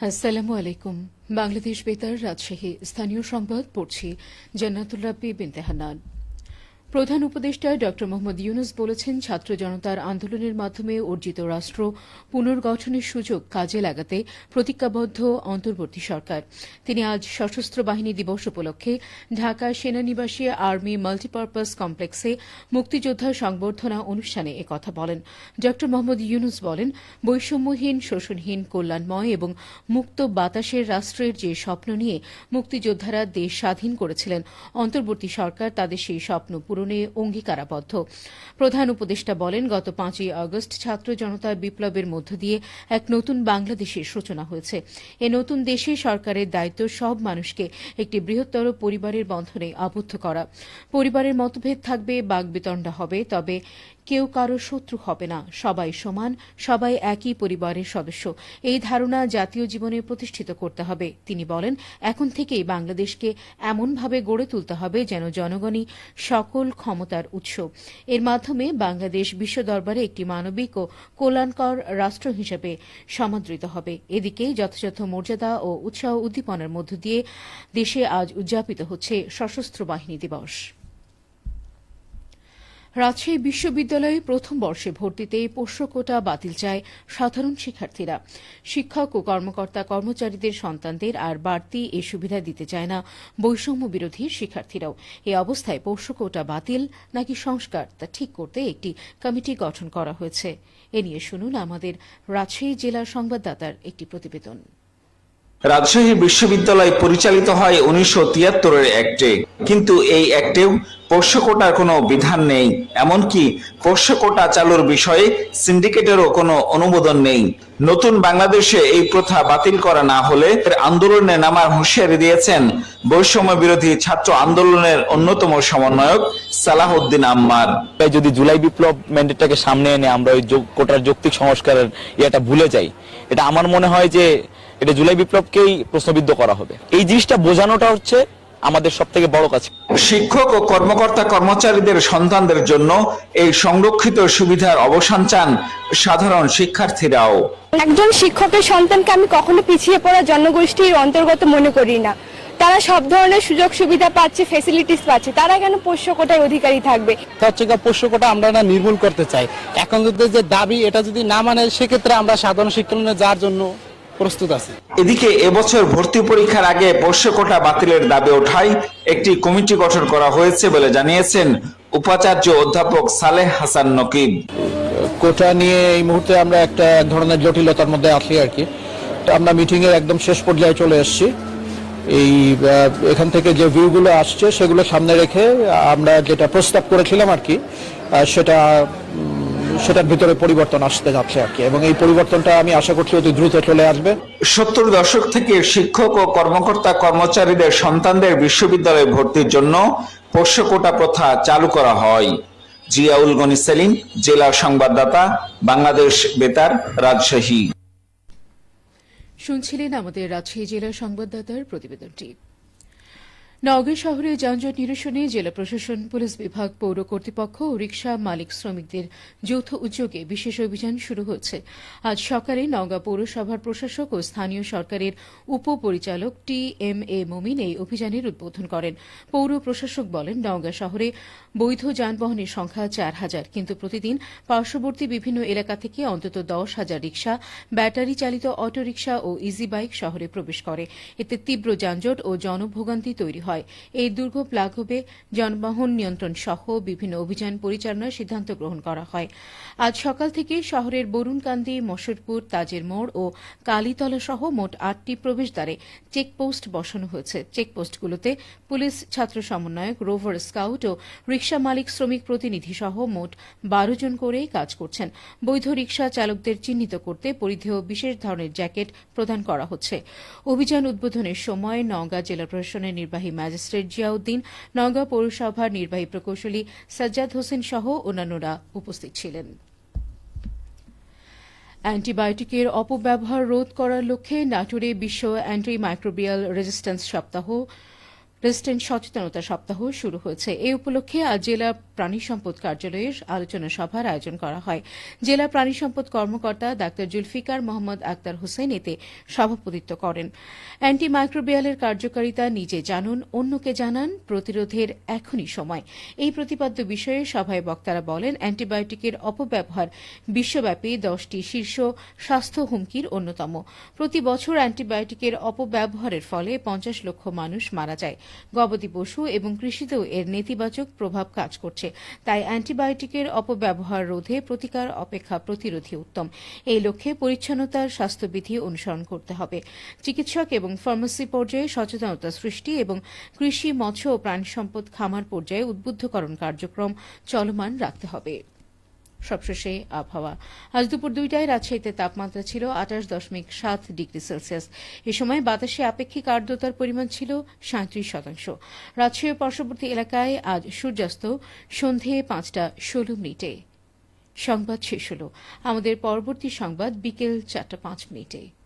আসসালামু আলাইকুম। বাংলাদেশ বেতার রাজশাহী স্থানীয় সংবাদ পড়ছি জান্নাতুল রাব্বি বিনতে হান্নান। প্রধান উপদেষ্টা ড মোহাম্মদ ইউনুস বলেছেন, ছাত্র জনতার আন্দোলনের মাধ্যমে অর্জিত রাষ্ট্র পুনর্গঠনের সুযোগ কাজে লাগাতে প্রতিজ্ঞাবদ্ধ অন্তর্বর্তী সরকার। তিনি আজ সশস্ত্র বাহিনী দিবস উপলক্ষে ঢাকা সেনানিবাসী আর্মি মাল্টিপারপাস কমপ্লেক্সে মুক্তিযোদ্ধা সংবর্ধনা অনুষ্ঠানে একথা বলেন। ড মোহাম্মদ ইউনুস বলেন, বৈষম্যহীন, শোষণহীন, কল্যাণময় এবং মুক্ত বাতাসের রাষ্ট্রের যে স্বপ্ন নিয়ে মুক্তিযোদ্ধারা দেশ স্বাধীন করেছিলেন, অন্তর্বর্তী সরকার তাদের সেই স্বপ্ন পূরণে অঙ্গীকারাবদ্ধ। প্রধান উপদেষ্টা বলেন, গত পাঁচই আগস্ট ছাত্র জনতার বিপ্লবের মধ্য দিয়ে এক নতুন বাংলাদেশের সূচনা হয়েছে। এ নতুন দেশে সরকারের দায়িত্ব সব মানুষকে একটি বৃহত্তর পরিবারের বন্ধনে আবদ্ধ করা। পরিবারের মতভেদ থাকবে বাগবিতণ্ডা হবে, তবে কেউ কারও শত্রু হবে না। সবাই সমান, সবাই একই পরিবারের সদস্য। এই ধারণা জাতীয় জীবনে প্রতিষ্ঠিত করতে হবে। তিনি বলেন, এখন থেকেই বাংলাদেশকে এমনভাবে গড়ে তুলতে হবে যেন জনগণই সকল ক্ষমতার উৎস। এর মাধ্যমে বাংলাদেশ বিশ্ব দরবারে একটি মানবিক ও কল্যাণকর রাষ্ট্র হিসেবে সমাদৃত হবে। এদিকে যথাযথ মর্যাদা ও উৎসাহ উদ্দীপনার মধ্য দিয়ে দেশে আজ উদযাপিত হচ্ছে সশস্ত্র বাহিনী দিবস। রাজশাহী বিশ্ববিদ্যালয়ে প্রথম বর্ষে ভর্তিতে পোষ্য কোটা বাতিল চায় সাধারণ শিক্ষার্থীরা। শিক্ষক ও কর্মকর্তা কর্মচারীদের সন্তানদের আর বাড়তি এ সুবিধা দিতে চায় না বৈষম্য বিরোধী শিক্ষার্থীরাও। এ অবস্থায় পোষ্য কোটা বাতিল নাকি সংস্কার তা ঠিক করতে একটি কমিটি গঠন করা হয়েছে। এ নিয়ে শুনুন আমাদের রাজশাহী জেলার সংবাদদাতার একটি প্রতিবেদন। রাজশাহী বিশ্ববিদ্যালয় পরিচালিত হয় উনিশশো তিয়াত্তরের অ্যাক্টে কিন্তু এই অ্যাক্টেও পোষ্য কোটার কোনো বিধান নেই। এমনকি পোষ্য কোটা চালুর বিষয়ে সিন্ডিকেটেরও কোনো অনুমোদন নেই। নতুন বাংলাদেশে এই প্রথা বাতিল করা না হলে আন্দোলনে নামার হুঁশিয়ারি দিয়েছেন বৈষম্য বিরোধী ছাত্র আন্দোলনের অন্যতম সমন্বয়ক সালাহউদ্দিন আম্মার। যদি জুলাই বিপ্লব ম্যান্ডেটটাকে সামনে এনে আমরা ওই কোটার যৌক্তিক সংস্কারের ইয়েটা ভুলে যাই, এটা আমার মনে হয় যে এটা জুলাই বিপ্লবকেই প্রশ্নবিদ্ধ করা হবে। এই জিনিসটা বোঝানোটা হচ্ছে আমাদের সব থেকে বড় কাজ। শিক্ষক ও কর্মকর্তা কর্মচারীদের সন্তানদের জন্য এই সংরক্ষিত সুবিধার অবসান চান সাধারণ শিক্ষার্থীরাও। একজন শিক্ষকের সন্তানকে আমি কখনো পিছিয়ে পড়া জনগোষ্ঠীর অন্তর্গত মনে করি না। তারা সব ধরনের সুযোগ সুবিধা পাচ্ছে ফেসিলিটিস পাচ্ছে। তারা কেন পোষ্য কোটায় অধিকারী থাকবে? হচ্ছে গিয়ে পোষ্যকটা আমরা না নির্মূল করতে চাই। এখন যদি যে দাবি এটা যদি না মানে সেক্ষেত্রে আমরা সাধারণ শিক্ষা যার জন্য প্রস্তুত আছি। এদিকে এবছর ভর্তি পরীক্ষার আগে পোষ্য কোটা বাতিলের দাবি ওঠায় একটি কমিটি গঠন করা হয়েছে বলে জানিয়েছেন উপাচার্য অধ্যাপক সালেহ হাসান নকিব। কোটা নিয়ে এই মুহূর্তে আমরা একটা এক ধরনের জটিলতার মধ্যে আছি আর কি। তো আমরা মিটিং এর একদম শেষ পর্যায়ে চলে এসেছি। এই এখান থেকে যে ভিউগুলো আসছে সেগুলো সামনে রেখে আমরা যেটা প্রস্তাব করেছিলাম আর কি সেটা সেটার ভিতরে পরিবর্তন আসতে যাচ্ছে আর কি। এবং এই পরিবর্তনটা আমি আশা করছি অতি দ্রুত চলে আসবে। সত্তর দশক থেকে শিক্ষক ও কর্মকর্তা কর্মচারীদের সন্তানদের বিশ্ববিদ্যালয়ে ভর্তির জন্য পোষ্য কোটা প্রথা চালু করা হয়। জিয়াউল গনি সেলিম জেলা সংবাদদাতা বাংলাদেশ বেতার রাজশাহী। শুনছিলেন আমাদের রাজশাহী জেলার সংবাদদাতার প্রতিবেদনটি। নওগাঁ শহরে যানজট নিরসনে জেলা প্রশাসন, পুলিশ বিভাগ, পৌর কর্তৃপক্ষ ও রিকশা মালিক শ্রমিকদের যৌথ উদ্যোগে বিশেষ অভিযান শুরু হচ্ছে। আজ সকালে নওগাঁ পৌরসভার প্রশাসক ও স্থানীয় সরকারের উপপরিচালক টি এম এ মমিন এই অভিযানের উদ্বোধন করেন। পৌর প্রশাসক বলেন, নওগাঁ শহরে বৈধ যানবাহনের সংখ্যা চার হাজার, কিন্তু প্রতিদিন পার্শ্ববর্তী বিভিন্ন এলাকা থেকে অন্তত দশ হাজার রিকশা, ব্যাটারি চালিত অটোরিকশা ও ইজি বাইক শহরে প্রবেশ করে। এতে তীব্র যানজট ও জনভোগান্তি তৈরি হয়। এই দুর্ভোগ লাঘবে যানবাহন নিয়ন্ত্রণ সহ বিভিন্ন অভিযান পরিচালনার সিদ্ধান্ত গ্রহণ করা হয়। আজ সকাল থেকে শহরের বরুণকান্দি মশরপুর তাজের মোড় ও কালীতলা সহ মোট আটটি প্রবেশদ্বারে চেকপোস্ট বসানো হয়েছে। চেকপোস্টগুলোতে পুলিশ, ছাত্র সমন্বয়ক, রোভার স্কাউট ও রিকশা মালিক, শ্রমিক প্রতিনিধি সহ মোট বারো জন করে কাজ করছেন। বৈধ রিকশা চালকদের চিহ্নিত করতে পরিধেয় বিশেষ ধরনের জ্যাকেট প্রদান করা হচ্ছে। অভিযান উদ্বোধনের সময় নওগাঁ জেলা প্রশাসনের নির্বাহী ম্যাজিস্ট্রেট জিয়াউদ্দিন নওগাঁ পৌরসভার নির্বাহী প্রকৌশলী সাজ্জাদ হোসেন সহ অন্যান্যরা উপস্থিত ছিলেন। অ্যান্টিবায়োটিকের অপব্যবহার রোধ করার লক্ষ্যে নাটোরে বিশ্ব অ্যান্টি মাইক্রোবিয়াল রেজিস্ট্যান্স সপ্তাহ, রেজিস্ট্যান্স সচেতনতা সপ্তাহ শুরু হয়েছে। এই উপলক্ষে আজ জেলা প্রাণী সম্পদ কার্যালয়ের আলোচনা সভার আয়োজন করা হয়। জেলা প্রাণী সম্পদ কর্মকর্তা ডাক্তার জুলফিকার মোহাম্মদ আক্তার হোসেন এতে সভাপতিত্ব করেন। অ্যান্টি মাইক্রোবিয়ালের কার্যকারিতা নিজে জানুন, অন্যকে জানান প্রতিরোধের এখনই সময়। এই প্রতিপাদ্য বিষয়ে সভায় বক্তারা বলেন, অ্যান্টিবায়োটিকের অপব্যবহার বিশ্বব্যাপী দশটি শীর্ষ স্বাস্থ্য হুমকির অন্যতম। প্রতি বছর অ্যান্টিবায়োটিকের অপব্যবহারের ফলে পঞ্চাশ লক্ষ মানুষ মারা যায়। গবাদি পশু এবং কৃষিতেও এর নেতিবাচক প্রভাব কাজ করছে। তাই অ্যান্টিবায়োটিকের অপব্যবহার রোধে প্রতিকার অপেক্ষা প্রতিরোধী উত্তম। এই লক্ষ্যে পরিচ্ছন্নতার স্বাস্থ্যবিধি অনুসরণ করতে হবে। চিকিৎসক এবং ফার্মাসি পর্যায়ে সচেতনতা সৃষ্টি এবং কৃষি, মৎস্য ও প্রাণী সম্পদ খামার পর্যায়ে উদ্বুদ্ধকরণ কার্যক্রম চলমান রাখতে হবে। সবশেষে আবহাওয়া। আজ দুপুর দুইটায় রাজশাহীতে তাপমাত্রা ছিল আঠাশ দশমিক সাত ডিগ্রি সেলসিয়াস। এ সময় বাতাসে আপেক্ষিক আর্দ্রতার পরিমাণ ছিল সাঁত্রিশ শতাংশ। রাজশাহী পার্শ্ববর্তী এলাকায় আজ সূর্যাস্ত সন্ধে পাঁচটা ষোলো মিনিটে। সংবাদ শেষ হল। আমাদের পরবর্তী সংবাদ বিকেল চারটা পাঁচ মিনিটে।